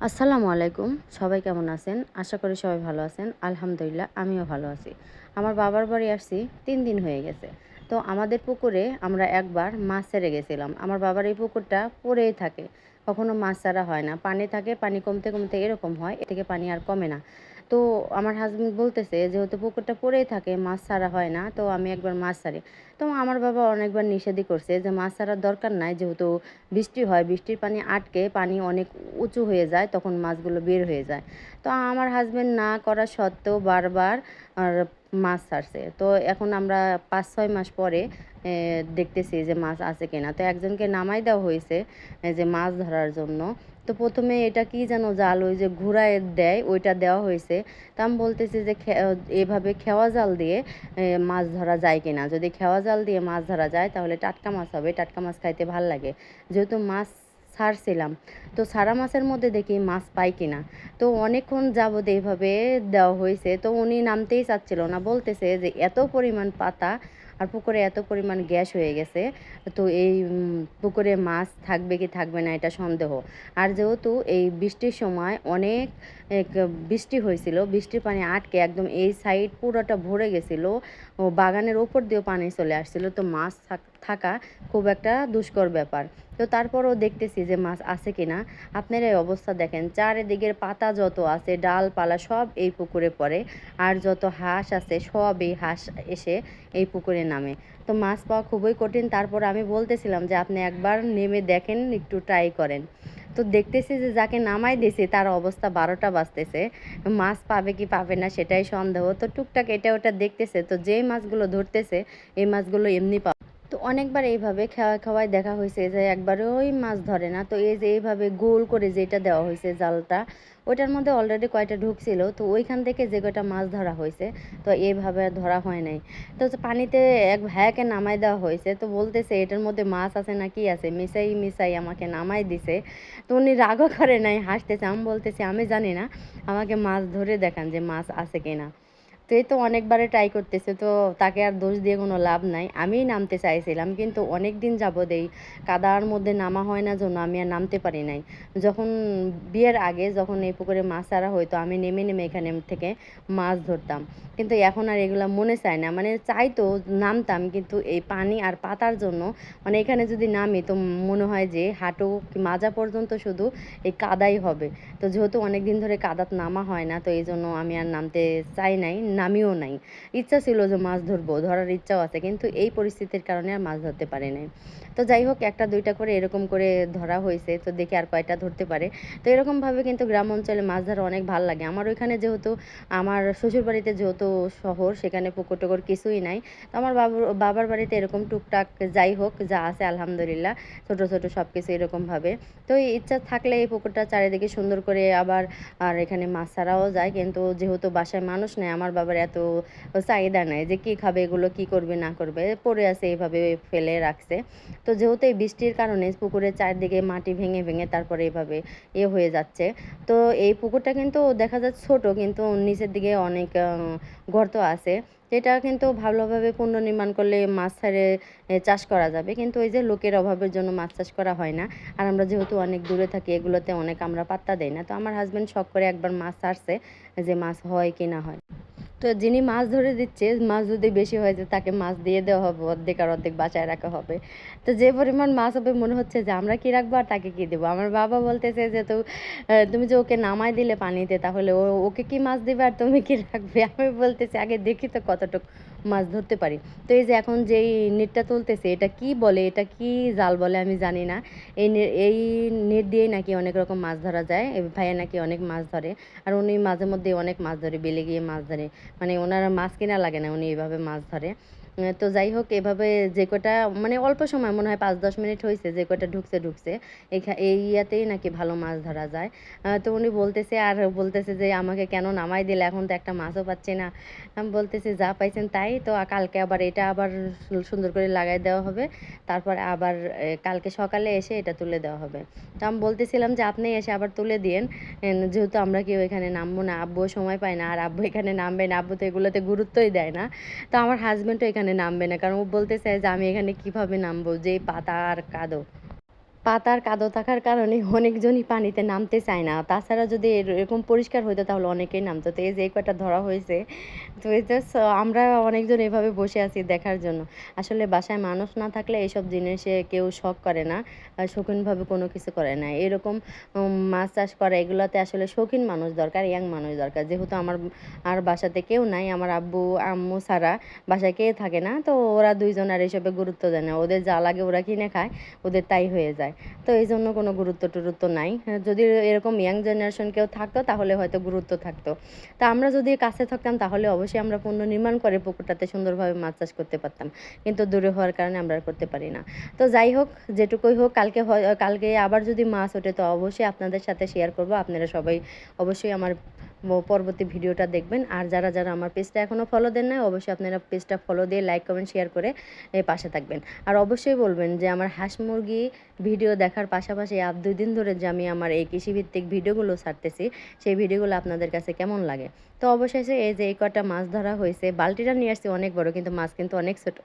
আসসালামু আলাইকুম। সবাই কেমন আছেন? আশা করি সবাই ভালো আছেন। আলহামদুলিল্লাহ, আমিও ভালো আছি। আমার বাবার বাড়ি আসছি, তিন দিন হয়ে গেছে। তো আমাদের পুকুরে আমরা একবার মাছ ছেড়ে গেছিলাম। আমার বাবার এই পুকুরটা পড়েই থাকে। কখনো মাছ ছাড়া হয় না। পানি থাকে, পানি কমতে কমতে এরকম হয়, এ থেকে পানি আর কমে না। তো আমার হাজব্যান্ড বলতেছে, যেহেতু পুকুরটা পড়েই থাকে, মাছ ছাড়া হয় না, তো আমি একবার মাছ ছাড়ি। তো আমার বাবা অনেকবার নিষেধই করছে যে মাছ ছাড়ার দরকার নাই, যেহেতু বৃষ্টি হয়, বৃষ্টির পানি আটকে পানি অনেক উঁচু হয়ে যায়, তখন মাছগুলো বের হয়ে যায়। তো আমার হাজব্যান্ড না করা সত্ত্বেও বারবার আর মাছ ছাড়ছে। তো এখন আমরা পাঁচ, ছয় মাস পরে দেখতেছি যে মাছ আছে কিনা। তো একজনকে নামাই দেওয়া হয়েছে যে মাছ ধরার জন্য। তো প্রথমে এটা কি যেন জাল, ওই যে ঘুরায় দেয়, ওইটা দেওয়া হয়েছে। তা আমি বলতেছি যে এভাবে খেওয়া জাল দিয়ে মাছ ধরা যায় কিনা। যদি খেওয়া জাল দিয়ে মাছ ধরা যায়, তাহলে টাটকা মাছ হবে, টাটকা মাছ খাইতে ভালো লাগে। যেহেতু মাছ ছাড়ছিলাম, তো সারা মাছের মধ্যে দেখি মাছ পাই কিনা। তো অনেকক্ষণ যাবত এইভাবে দেওয়া হয়েছে, তো উনি নামতেই চাচ্ছিল না। বলতেছে যে এত পরিমাণ পাতা আর পুকুরে এত পরিমাণ গ্যাস হয়ে গেছে, তো এই পুকুরে মাছ থাকবে কি থাকবে না এটা সন্দেহ। আর যেহেতু এই বৃষ্টির সময় অনেক বৃষ্টি হয়েছিল, বৃষ্টির পানি আটকে একদম এই সাইড পুরোটা ভরে গেছিল বাগানের ওপর দিয়েও পানি চলে আসছিল, তো মাছ থাক- থাকা খুব একটা দুষ্কর ব্যাপার। তো তারপরও দেখতেছি যে মাছ আছে কিনা। আপনারা এই অবস্থা দেখেন, চারিদিকের পাতা যত আছে, ডালপালা সব এই পুকুরে পড়ে, আর যত হাঁস আছে সব এই হাঁস এসে এই পুকুরে নামে। তো মাছ পাওয়া খুবই কঠিন। তারপর আমি বলতেছিলাম যে আপনি একবার নেমে দেখেন, একটু ট্রাই করেন। তো দেখতেছি যে যাকে নামাই দিয়েছে তার অবস্থা বারোটা বাজতেছে। মাছ পাবে কি পাবে না সেটাই সন্দেহ। তো টুকটাক এটা ওটা দেখতেছে। তো যেই মাছগুলো ধরতেছে, এই মাছগুলো এমনি তো অনেকবার এইভাবে খাওয়া, খাওয়ায় দেখা হয়েছে যে একবারই মাছ ধরে না। তো এই যে এইভাবে গোল করে যেটা দেওয়া হয়েছে জালটা, ওইটার মধ্যে অলরেডি কয়টা ঢুকছিল। তো ওইখান থেকে যে কয়টা মাছ ধরা হয়েছে, তো এইভাবে ধরা হয় নাই। তো পানিতে এক ভাইয়াকে নামাই দেওয়া হয়েছে, তো বলতেছে, এটার মধ্যে মাছ আছে না কি আছে? মিশাই মিশাই আমাকে নামাই দিছে। তো উনি রাগও করে নাই, হাসতেছে। আমি বলতেছি, আমি জানি না, আমাকে মাছ ধরে দেখান যে মাছ আছে কিনা। তো এই তো অনেকবারে ট্রাই করতেছে, তো তাকে আর দোষ দিয়ে কোনো লাভ নাই। আমিই নামতে চাইছিলাম, কিন্তু অনেক দিন যাবৎ এই কাদার মধ্যে নামা হয় না জন্য আমি আর নামতে পারি নাই। যখন বিয়ের আগে যখন এই পুকুরে মাছ ছাড়া হইতো আমি নেমে নেমে এখানে থেকে মাছ ধরতাম। কিন্তু এখন আর এগুলো মনে চায় না। মানে চাইতো নামতাম, কিন্তু এই পানি আর পাতার জন্য মানে এখানে যদি নামি, তো মনে হয় যে হাঁটু মাজা পর্যন্ত শুধু এই কাদাই হবে। তো যেহেতু অনেক দিন ধরে কাদাত নামা হয় না, তো এই জন্য আমি আর নামতে চাই নাই। নামিও নাই। ইচ্ছা ছিল যে মাছ ধরবো, ধরার ইচ্ছাও আছে, কিন্তু এই পরিস্থিতির কারণে আর মাছ ধরতে পারে নাই। তো যাই হোক, একটা, দুইটা করে এরকম করে ধরা হয়েছে, তো দেখি আর কয়টা ধরতে পারে। তো এরকমভাবে কিন্তু গ্রাম অঞ্চলে মাছ ধরা অনেক ভালো লাগে। আমার ওইখানে যেহেতু, আমার শ্বশুরবাড়িতে যেহেতু শহর, সেখানে পুকুর টুকুর কিছুই নাই। তো আমার বাবুর বাবার বাড়িতে এরকম টুকটাক যাই হোক, যা আছে, আলহামদুলিল্লাহ, ছোট ছোট সব কিছু এরকমভাবে। তো এই ইচ্ছা থাকলে এই পুকুরটা চারিদিকে সুন্দর করে আবার, আর এখানে মাছ ছাড়াও যায়, কিন্তু যেহেতু বাসায় মানুষ নেই, আমার বাবার এত চাহিদা নেই যে কি খাবে, এগুলো কি করবে, না করবে, পড়ে আছে এইভাবে ফেলে রাখছে। তো যেহেতু এই বৃষ্টির কারণে পুকুরের চারদিকে মাটি ভেঙে ভেঙে তারপরে এভাবে এ হয়ে যাচ্ছে। তো এই পুকুরটা কিন্তু দেখা যাচ্ছে ছোট, কিন্তু নিচের দিকে অনেক গর্ত আছে। যেটা কিন্তু ভালোভাবে পুনর্নির্মাণ করলে মাছ ছাড়ে চাষ করা যাবে। কিন্তু ওই যে লোকের অভাবের জন্য মাছ চাষ করা হয় না। আর আমরা যেহেতু অনেক দূরে থাকি, এগুলোতে অনেক আমরা পাত্তা দেই না। তো আমার হাজবেন্ড শখ করে একবার মাছ ছাড়ছে যে মাছ হয় কি না হয়। তো যিনি মাছ ধরে দিচ্ছে, মাছ যদি বেশি হয় যে তাকে মাছ দিয়ে দেওয়া হবে, অর্ধেক আর অর্ধেক বাঁচায় রাখা হবে। তো যে পরিমাণ মাছ হবে, মনে হচ্ছে যে আমরা কি রাখব আর তাকে কি দেবো? আমার বাবা বলতেছে যে তো তুমি যে ওকে নামাই দিলে পানিতে, তাহলে ও, ওকে কি মাছ দেবে আর তুমি কি রাখবে? আমি বলতেছি, আগে দেখি তো কতটুকু মাছ ধরতে পারি। তো এই যে এখন যেই নেটটা তুলতেছে, এটা কি বলে, এটা কি জাল বলে আমি জানি না। এই এই নেট দিয়েই নাকি অনেক রকম মাছ ধরা যায় ভাইয়া নাকি অনেক মাছ ধরে, আর উনি মাঝে মধ্যে অনেক মাছ ধরে, বেলে গিয়ে মাছ ধরে। মানে ওনারা মাছ কেনা লাগে না উনি এইভাবে মাছ ধরে। তো যাই হোক, এভাবে যে কটা মানে অল্প সময় মনে হয় পাঁচ দশ মিনিট হয়েছে যে কটা ঢুকছে ঢুকছে। এই ইয়াতেই নাকি ভালো মাছ ধরা যায়। তো উনি বলতেছে, আর বলতেছে যে আমাকে কেন নামাই দিলে? এখন তো একটা মাছও পাচ্ছি না। বলতেছি, যা পাইছেন তাই তো কালকে আবার এটা আবার সুন্দর করে লাগাই দেওয়া হবে। তারপর আবার কালকে সকালে এসে এটা তুলে দেওয়া হবে। তো আমি বলতেছিলাম যে, আপনি এসে আবার তুলে দিয়েন। যেহেতু আমরা কেউ এখানে নামবো না, আব্বুও সময় পায় না, আর আব্বু এখানে নামবে না, আব্বু তো এগুলোতে গুরুত্বই দেয় না। তো আমার হাজবেন্ডও এখানে নামবে না। কারণ ও বলতে চায় যে, আমি এখানে কীভাবে নামবো? যে পাতা আর কাদো। পাতার কাদো থাকার কারণে অনেকজনই পানিতে নামতে চায় না। তাছাড়া যদি এর- এরকম পরিষ্কার হইতো তাহলে অনেকেই নামতো। তো এই যে কয়টা ধরা হয়েছে, তো এই আমরা অনেকজন এভাবে বসে আছি দেখার জন্য। আসলে বাসায় মানুষ না থাকলে এইসব জিনিসে কেউ শখ করে না শৌখিনভাবে কোনো কিছু করে না। এরকম মাছ চাষ করা, এগুলোতে আসলে শৌখিন মানুষ দরকার, ইয়াং মানুষ দরকার। যেহেতু আমার, আর বাসাতে কেউ নাই, আমার আব্বু, আম্মু ছাড়া বাসায় কেউ থাকে না, তো ওরা দুইজন আর এসবে গুরুত্ব দেয় না। ওদের যা লাগে ওরা কিনে খায়, ওদের তাই হয়ে যায়। তো এই জন্য কোনো গুরুত্ব টুরুত্ব নাই। হ্যাঁ, যদি এরকম ইয়াং জেনারেশন কেউ থাকতো তাহলে হয়তো গুরুত্ব থাকতো। তা আমরা যদি কাছে থাকতাম তাহলে অবশ্যই আমরা পুনর্নির্মাণ করে পুকুরটাতে সুন্দরভাবে মাছ চাষ করতে পারতাম। কিন্তু দূরে হওয়ার কারণে আমরা করতে পারি না। তো যাই হোক যেটুকুই হোক কালকে কালকে আবার যদি মাছ ওঠে তো অবশ্যই আপনাদের সাথে শেয়ার করব। আপনারা সবাই অবশ্যই আমার পরবর্তী ভিডিওটা দেখবেন। আর যারা যারা আমার পেজটা এখনও ফলো দেন না অবশ্যই আপনারা পেজটা ফলো দিয়ে লাইক কমেন্ট শেয়ার করে পাশে থাকবেন। আর অবশ্যই বলবেন যে, আমার হাঁস মুরগি ভিডিও দেখার পাশাপাশি আর দুই দিন ধরে যে, আমি আমার এই কৃষিভিত্তিক ভিডিওগুলো ছাড়তেছি, সেই ভিডিওগুলো আপনাদের কাছে কেমন লাগে? তো অবশেষে এই যে, এই কটা মাছ ধরা হয়েছে, বালতিটা নিয়ে আসছি অনেক বড়, কিন্তু মাছ কিন্তু অনেক ছোট।